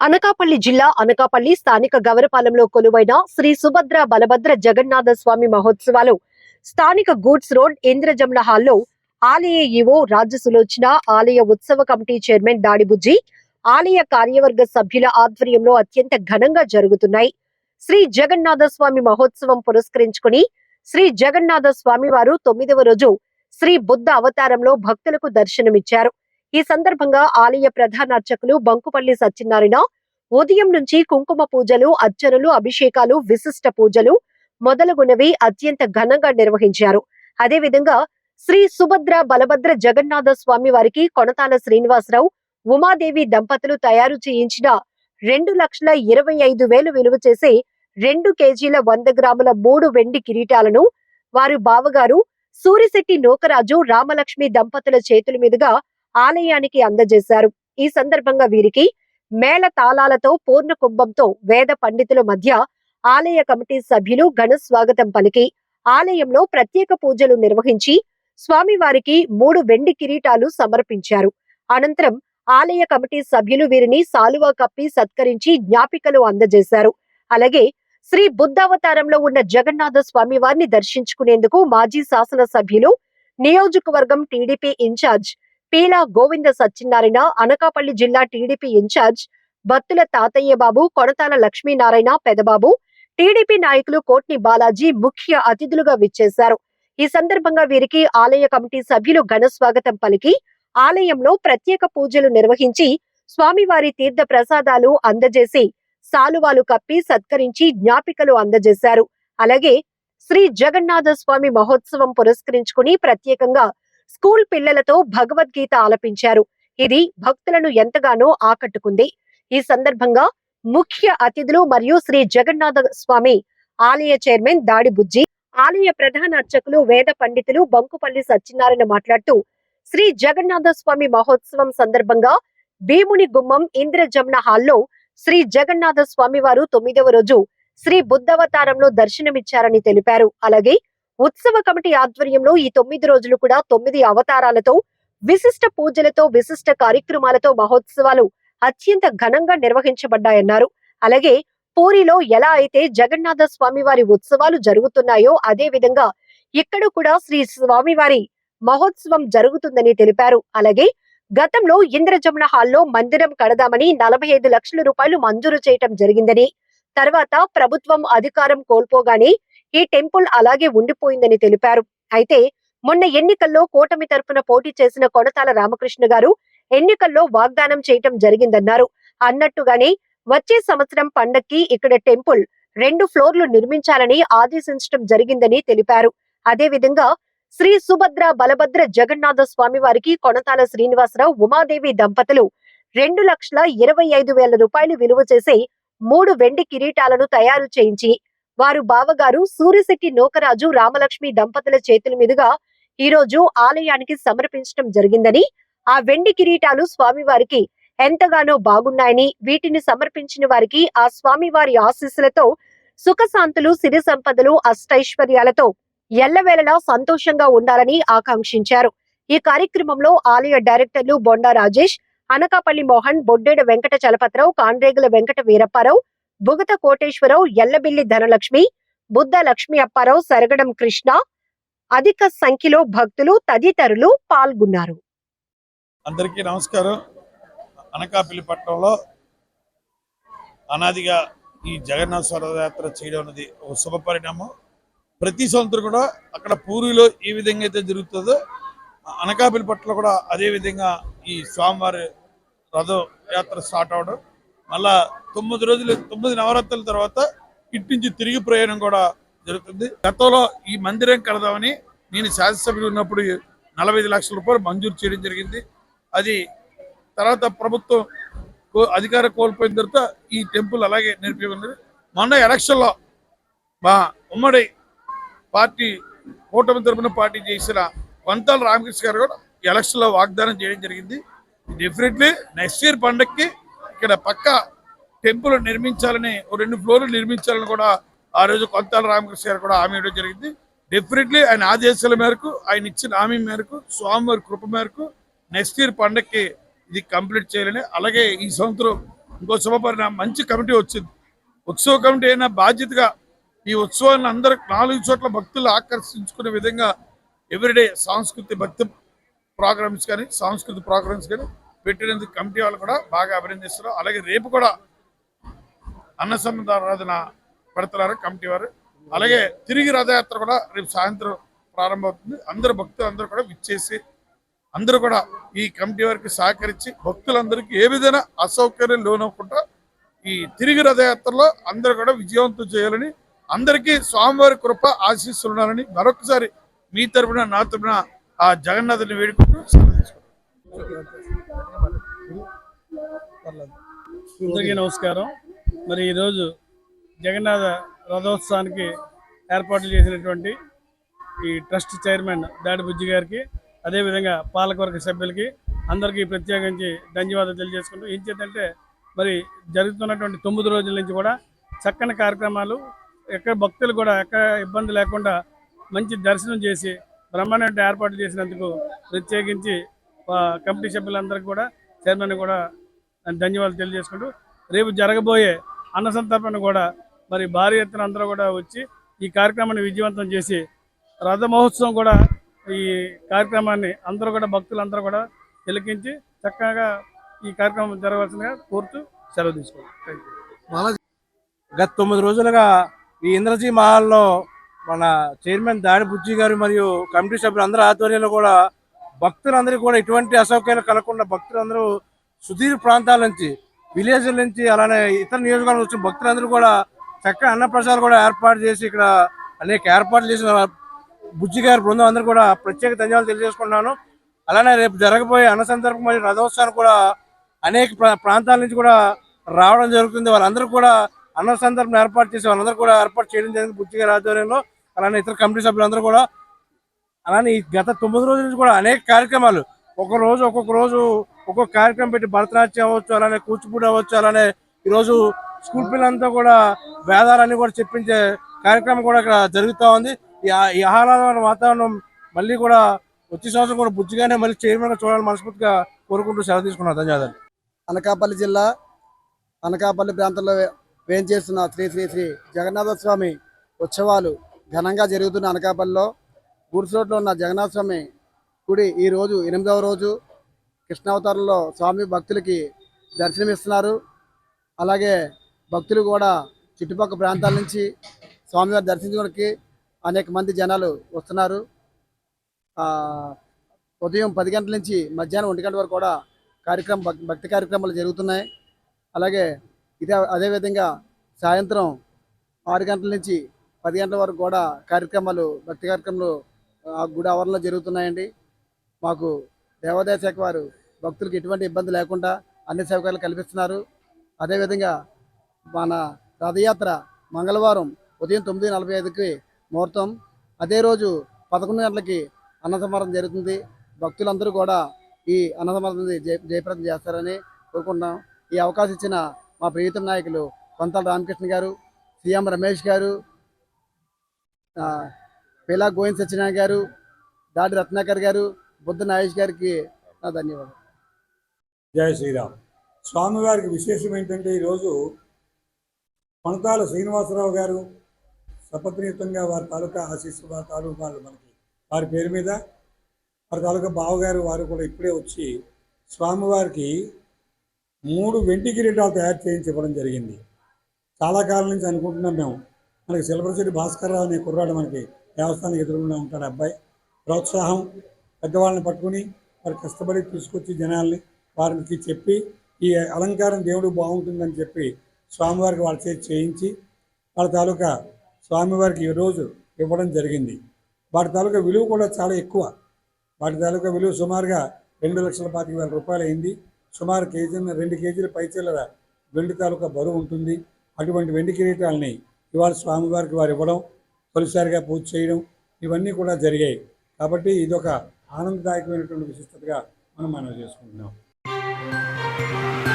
అనకాపల్లి జిల్లా అనకాపల్లి స్థానిక గవరపాలెంలో కొలువైన శ్రీ సుభద్ర బలభద్ర జగన్నాథ స్వామి మహోత్సవాలు. స్థానిక గూడ్స్ రోడ్ ఇంద్రజముల హాల్లో ఆలయ ఈవో రాజసులోచన ఆలయ ఉత్సవ కమిటీ చైర్మన్ దాడిబుజ్జి ఆలయ కార్యవర్గ సభ్యుల ఆధ్వర్యంలో అత్యంత ఘనంగా జరుగుతున్నాయి. శ్రీ జగన్నాథ స్వామి మహోత్సవం పురస్కరించుకుని శ్రీ జగన్నాథ స్వామి వారు తొమ్మిదవ రోజు శ్రీ బుద్ధ అవతారంలో భక్తులకు దర్శనమిచ్చారు. ఈ సందర్భంగా ఆలయ ప్రధాన అర్చకులు బంకుపల్లి సత్యనారాయణ ఉదయం నుంచి కుంకుమ పూజలు అర్చనలు అభిషేకాలు విశిష్ట పూజలు మొదలగునవి అత్యంత ఘనంగా నిర్వహించారు. అదేవిధంగా శ్రీ సుభద్ర బలభద్ర జగన్నాథ స్వామి వారికి కొనతాల శ్రీనివాసరావు ఉమాదేవి దంపతులు తయారు చేయించిన రెండు లక్షల ఇరవై ఐదు వేలు విలువ చేసే రెండు కేజీల వంద గ్రాముల మూడు వెండి కిరీటాలను వారి బావగారు సూరిశెట్టి నూకరాజు రామలక్ష్మి దంపతుల చేతుల మీదుగా ఆలయానికి అందజేశారు. ఈ సందర్భంగా వీరికి మేళ తాళాలతో పూర్ణ కుంభంతో వేద పండితుల మధ్య ఆలయ కమిటీ సభ్యులు ఘన స్వాగతం పలికి ఆలయంలో ప్రత్యేక పూజలు నిర్వహించి స్వామివారికి మూడు వెండి కిరీటాలు సమర్పించారు. అనంతరం ఆలయ కమిటీ సభ్యులు వీరిని సాలువా కప్పి సత్కరించి జ్ఞాపికలు అందజేశారు. అలాగే శ్రీ బుద్ధావతారంలో ఉన్న జగన్నాథ స్వామి వారిని దర్శించుకునేందుకు మాజీ శాసన సభ్యులు నియోజకవర్గం టీడీపీ ఇన్ఛార్జ్ పీలా గోవింద సత్యనారాయణ అనకాపల్లి జిల్లా TDP incharge Battula Tatayya Babu Konathala Lakshminarayana Pedababu TDP నాయకులు కోట్ని బాలాజీ ముఖ్య అతిథులుగా విచ్చేశారు. ఈ సందర్భంగా వీరికి ఆలయ కమిటీ సభ్యులు ఘన స్వాగతం పలికి ఆలయంలో ప్రత్యేక పూజలు నిర్వహించి స్వామివారి తీర్థ ప్రసాదాలు అందజేసి సాలువాలు కప్పి సత్కరించి జ్ఞాపికలు అందజేశారు. అలాగే శ్రీ జగన్నాథ స్వామి మహోత్సవం పురస్కరించుకుని ప్రత్యేకంగా స్కూల్ పిల్లలతో భగవద్గీత ఆలపించారు. ఇది భక్తులను ఎంతగానో ఆకట్టుకుంది. ఈ సందర్భంగా ముఖ్య అతిథులు మరియు శ్రీ జగన్నాథ స్వామి ఆలయ చైర్మన్ దాడి బుజ్జి ఆలయ ప్రధాన అర్చకులు వేద పండితులు బంకుపల్లి సత్యనారాయణ మాట్లాడుతూ శ్రీ జగన్నాథ స్వామి మహోత్సవం సందర్భంగా భీముని గుమ్మం ఇంద్రజమున హాల్లో శ్రీ జగన్నాథ స్వామి వారు తొమ్మిదవ రోజు శ్రీ బుద్ధవతారంలో దర్శనమిచ్చారని తెలిపారు. అలాగే ఉత్సవ కమిటీ ఆధ్వర్యంలో ఈ తొమ్మిది రోజులు కూడా తొమ్మిది అవతారాలతో విశిష్ట పూజలతో విశిష్ట కార్యక్రమాలతో మహోత్సవాలు అత్యంత ఘనంగా నిర్వహించబడ్డాయన్నారు. అలాగే పూరిలో ఎలా అయితే జగన్నాథ స్వామి వారి ఉత్సవాలు జరుగుతున్నాయో అదే విధంగా ఇక్కడ కూడా శ్రీ స్వామివారి మహోత్సవం జరుగుతుందని తెలిపారు. అలాగే గతంలో ఇంద్రజమున హాల్లో మందిరం కడదామని నలభై ఐదు లక్షల రూపాయలు మంజూరు చేయటం జరిగిందని తర్వాత ప్రభుత్వం అధికారం కోల్పోగానే ఈ టెంపుల్ అలాగే ఉండిపోయిందని తెలిపారు. అయితే మొన్న ఎన్నికల్లో కూటమి తరపున పోటీ చేసిన కొడతాల రామకృష్ణ గారు ఎన్నికల్లో వాగ్దానం చేయటం జరిగిందన్నారు. అన్నట్టుగానే వచ్చే సంవత్సరం పండక్కి ఇక్కడ టెంపుల్ రెండు ఫ్లోర్లు నిర్మించాలని ఆదేశించడం జరిగిందని తెలిపారు. అదే విధంగా శ్రీ సుభద్ర బలభద్ర జగన్నాథ స్వామి వారికి కొనతాల శ్రీనివాసరావు ఉమాదేవి దంపతులు రెండు లక్షల ఇరవై ఐదు వేల రూపాయలు విలువ చేసే మూడు వెండి కిరీటాలను తయారు చేయించి వారు బావగారు సూర్యశెట్టి నోకరాజు రామలక్ష్మి దంపతుల చేతుల మీదుగా ఈ రోజు ఆలయానికి సమర్పించడం జరిగిందని ఆ వెండి కిరీటాలు స్వామివారికి ఎంతగానో బాగున్నాయని వీటిని సమర్పించిన వారికి ఆ స్వామివారి ఆశీస్సులతో సుఖశాంతులు సిరి సంపదలు అష్టైశ్వర్యాలతో ఎల్లవేళలా సంతోషంగా ఉండాలని ఆకాంక్షించారు. ఈ కార్యక్రమంలో ఆలయ డైరెక్టర్లు బొండా రాజేష్ అనకాపల్లి మోహన్ బొడ్డేడు వెంకట చలపతిరావు కాండ్రేగుల వెంకట వీరప్పారావు బుగత కోటేశ్వరరావు ఎల్లబిల్లి ధనలక్ష్మి బుద్ధ లక్ష్మి అప్పారావు సరగడం కృష్ణ అధిక సంఖ్యలో భక్తులు తదితరులు పాల్గొన్నారు. అందరికీ నమస్కారం. అనకాపల్లి పట్టణంలో అనాదిగా ఈ జగన్నాథ స్వరయాత్ర చేయడం అనేది ఒక శుభ పరిణామం. ప్రతి సంవత్సరం కూడా అక్కడ పూరిలో ఏ విధంగా అయితే జరుగుతుందో అనకాపల్లి పట్టణంలో కూడా అదే విధంగా ఈ స్వామివారి రథ యాత్ర స్టార్ట్ అవడం మళ్ళా తొమ్మిది రోజులు తొమ్మిది నవరాత్రుల తర్వాత ఇటు నుంచి తిరిగి ప్రయాణం కూడా జరుగుతుంది. గతంలో ఈ మందిరం కడదామని నేను శాసనసభ్యులు ఉన్నప్పుడు నలభై ఐదు లక్షల రూపాయలు మంజూరు చేయడం జరిగింది. అది తర్వాత ప్రభుత్వం కో- అధికారం కోల్పోయిన తర్వాత ఈ టెంపుల్ అలాగే నిలిపి మొన్న ఎలక్షన్లో మా ఉమ్మడి పార్టీ కూటమి తరపున పార్టీ చేసిన కొంతాల రామకృష్ణ గారు కూడా ఎలక్షన్లో వాగ్దానం చేయడం జరిగింది. డెఫినెట్లీ నెక్స్ట్ ఇయర్ పండక్కి ఇక్కడ పక్క టెంపుల్ నిర్మించాలని ఓ రెండు ఫ్లోర్లు నిర్మించాలని కూడా ఆ రోజు కొంతాల రామకృష్ణ గారు కూడా హామీ ఇవ్వడం జరిగింది. డెఫినెట్లీ ఆయన ఆదేశాల మేరకు ఆయన ఇచ్చిన హామీ మేరకు స్వామివారి కృప మేరకు నెక్స్ట్ ఇయర్ పండక్కి ఇది కంప్లీట్ చేయాలని అలాగే ఈ సంవత్సరం ఇంకో శుభపరిణామం మంచి కమిటీ వచ్చింది. ఉత్సవ కమిటీ అయినా బాధ్యతగా ఈ ఉత్సవాన్ని అందరు నాలుగు చోట్ల భక్తులు ఆకర్షించుకునే విధంగా ఎవ్రీడే సాంస్కృతిక భక్తి ప్రోగ్రామ్స్ కానీ సాంస్కృతిక ప్రోగ్రామ్స్ కానీ పెట్టినందుకు కమిటీ వాళ్ళు కూడా బాగా అభినందిస్తారు అలాగే రేపు కూడా అన్న సంబంధ పెడతారు కమిటీ వారు. అలాగే తిరిగి రథయాత్ర కూడా రేపు సాయంత్రం ప్రారంభమవుతుంది. అందరు భక్తులు అందరూ కూడా విచ్చేసి అందరూ కూడా ఈ కమిటీ వారికి సహకరించి భక్తులందరికీ ఏ విధంగా అసౌకర్యం లోనవ్వకుండా ఈ తిరిగి రథయాత్రలో అందరూ కూడా విజయవంతం చేయాలని అందరికీ స్వామివారి కృప ఆశీస్సులు ఉండాలని మరొకసారి మీ తరపున నా తరపున ఆ జగన్నాథుని వేడుకుంటూ సెలవు అందరికీ నమస్కారం. మరి ఈరోజు జగన్నాథ రథోత్సవానికి ఏర్పాట్లు చేసినటువంటి ఈ ట్రస్ట్ చైర్మన్ దాడి బుజ్జి గారికి అదేవిధంగా పాలకవర్గ సభ్యులకి అందరికీ ప్రత్యేకించి ధన్యవాదాలు తెలియజేసుకుంటూ ఏం చేద్దంటే మరి జరుగుతున్నటువంటి తొమ్మిది రోజుల నుంచి కూడా చక్కని కార్యక్రమాలు ఎక్కడ భక్తులు కూడా ఎక్కడ ఇబ్బంది లేకుండా మంచి దర్శనం చేసి బ్రహ్మాండ ఏర్పాట్లు చేసినందుకు ప్రత్యేకించి కమిటీ సభ్యులందరికీ కూడా చైర్మన్ కూడా ధన్యవాదాలు తెలియజేసుకుంటూ రేపు జరగబోయే అన్న సంతర్పణ కూడా మరి భారీ ఎత్తున అందరూ కూడా వచ్చి ఈ కార్యక్రమాన్ని విజయవంతం చేసి రథ మహోత్సవం కూడా ఈ కార్యక్రమాన్ని అందరూ కూడా భక్తులందరూ కూడా తిలకించి చక్కగా ఈ కార్యక్రమం జరగవలసిందిగా కోరుతూ సెలవు తీసుకోవాలి గత తొమ్మిది రోజులుగా ఈ ఇంద్రజీ మహల్లో మన చైర్మన్ దాడి బుజ్జి గారు మరియు కమిటీ సభ్యులు అందరూ ఆధ్వర్యంలో కూడా భక్తులందరికీ కూడా ఎటువంటి అసౌకర్యాలు కలగకుండా భక్తులందరూ సుదీర్ ప్రాంతాల నుంచి విలేజ్ల నుంచి అలానే ఇతర నియోజకవర్గాల వచ్చిన భక్తులందరూ కూడా చక్కగా అన్నప్రసాదాలు కూడా ఏర్పాటు చేసి ఇక్కడ అనేక ఏర్పాట్లు చేసిన బుజ్జి గారి బృందం అందరూ కూడా ప్రత్యేక ధన్యవాదాలు తెలియజేసుకుంటున్నాను. అలానే రేపు జరగబోయే అన్న సందర్భం మరియు రథోత్సవాన్ని కూడా అనేక ప్రా- ప్రాంతాల నుంచి కూడా రావడం జరుగుతుంది. వాళ్ళందరూ కూడా అన్న సందర్భం ఏర్పాటు చేసి వాళ్ళందరూ కూడా ఏర్పాటు చేయడం జరిగింది బుజ్జి గారి ఆధ్వర్యంలో. అలానే ఇతర కమిటీ సభ్యులందరూ కూడా అలానే ఈ గత తొమ్మిది రోజుల నుంచి కూడా అనేక కార్యక్రమాలు ఒక రోజు ఒక్కొక్క రోజు ఒక్కొక్క కార్యక్రమం పెట్టి భరతనాట్యం అవ్వచ్చు అలానే కూచిపూడి అవ్వచ్చు అలానే ఈరోజు స్కూల్ పిల్లలంతా కూడా వేదాలన్నీ కూడా చెప్పించే కార్యక్రమం కూడా ఇక్కడ జరుగుతూ ఉంది. ఈ ఆహ్లాదమైన వాతావరణం మళ్ళీ కూడా వచ్చే సంవత్సరం కూడా బుజ్జిగానే మళ్ళీ చైర్మన్ చూడాలని మనస్ఫూర్తిగా కోరుకుంటూ సెలవు తీసుకున్నాను. ధన్యవాదాలు. అనకాపల్లి జిల్లా అనకాపల్లి ప్రాంతంలో వేం చేస్తున్న శ్రీ శ్రీ శ్రీ జగన్నాథ స్వామి ఉత్సవాలు ఘనంగా జరుగుతున్న అనకాపల్లిలో. గుడిసోట్లో ఉన్న జగన్నాథ స్వామి గుడి ఈ రోజు ఎనిమిదవ రోజు. కృష్ణావతారంలో స్వామి భక్తులకి దర్శనమిస్తున్నారు. అలాగే భక్తులు కూడా చుట్టుపక్కల ప్రాంతాల నుంచి స్వామివారి దర్శించడానికి అనేక మంది జనాలు వస్తున్నారు. ఉదయం పది గంటల నుంచి మధ్యాహ్నం ఒంటి గంట వరకు కూడా కార్యక్రమం భక్- భక్తి కార్యక్రమాలు జరుగుతున్నాయి. అలాగే ఇదే అదేవిధంగా సాయంత్రం ఆరు గంటల నుంచి పది గంటల వరకు కూడా కార్యక్రమాలు భక్తి కార్యక్రమాలు ఆ గుడి ఆవరణలో జరుగుతున్నాయండి. మాకు దేవాదాయ శాఖ వారు భక్తులకు ఎటువంటి ఇబ్బంది లేకుండా అన్ని సౌకర్యాలు కల్పిస్తున్నారు. అదేవిధంగా మన రథయాత్ర మంగళవారం ఉదయం తొమ్మిది నలభై ఐదుకి ముహూర్తం. అదే రోజు పదకొండు గంటలకి అన్నసమారం జరుగుతుంది. భక్తులందరూ కూడా ఈ అన్నసమారం జయ జయప్రదం చేస్తారని కోరుకుంటున్నాం. ఈ అవకాశం ఇచ్చిన మా ప్రియతమ నాయకులు కొంతల రామకృష్ణ గారు సీఎం రమేష్ గారు పిలా గోవింద్ సత్యనారాయణ గారు దాడి రత్నాకర్ గారు బుద్ధ నాగేష్ గారికి నా ధన్యవాదాలు. జయ శ్రీరామ్. స్వామివారికి విశేషం ఏంటంటే ఈరోజు కొనతాల శ్రీనివాసరావు గారు సపత్నీయుతంగా వారి తాలూకా ఆశీస్సు వారి తాలూకా మనకి వారి పేరు మీద వారి తాలూకా బావగారు వారు కూడా ఇప్పుడే వచ్చి స్వామివారికి మూడు వెంటి కిరీటాలు తయారు చేయించి ఇవ్వడం జరిగింది. చాలా కాలం నుంచి అనుకుంటున్నాం మేము. మనకి సిల్వరసిరి భాస్కర్ రావు అనే కుర్రాడు మనకి దేవస్థానానికి ఎదురుగా ఉంటాడు అబ్బాయి. ప్రోత్సాహం పెద్దవాళ్ళని పట్టుకుని వారు కష్టపడి తీసుకొచ్చి జనాల్ని వారికి చెప్పి ఈ అలంకారం దేవుడు బాగుంటుందని చెప్పి స్వామివారికి వాళ్ళ చేతి చేయించి వాళ్ళ తాలూకా స్వామివారికి ఈరోజు ఇవ్వడం జరిగింది. వాటి తాలూకా విలువ కూడా చాలా ఎక్కువ. వాటి తాలూకా విలువ సుమారుగా రెండు లక్షల పాతిక వేల రూపాయలు అయింది. సుమారు కేజీ రెండు కేజీల పైచీలర వెండి తాలూకా బరువు ఉంటుంది. అటువంటి వెండి కిరీటాలని ఇవాళ స్వామివారికి వారు ఇవ్వడం తొలిసారిగా పూజ చేయడం ఇవన్నీ కూడా జరిగాయి. కాబట్టి ఇదొక ఆనందదాయకమైనటువంటి విశిష్టతగా మనం మనం చేసుకుంటున్నాం. Thank you.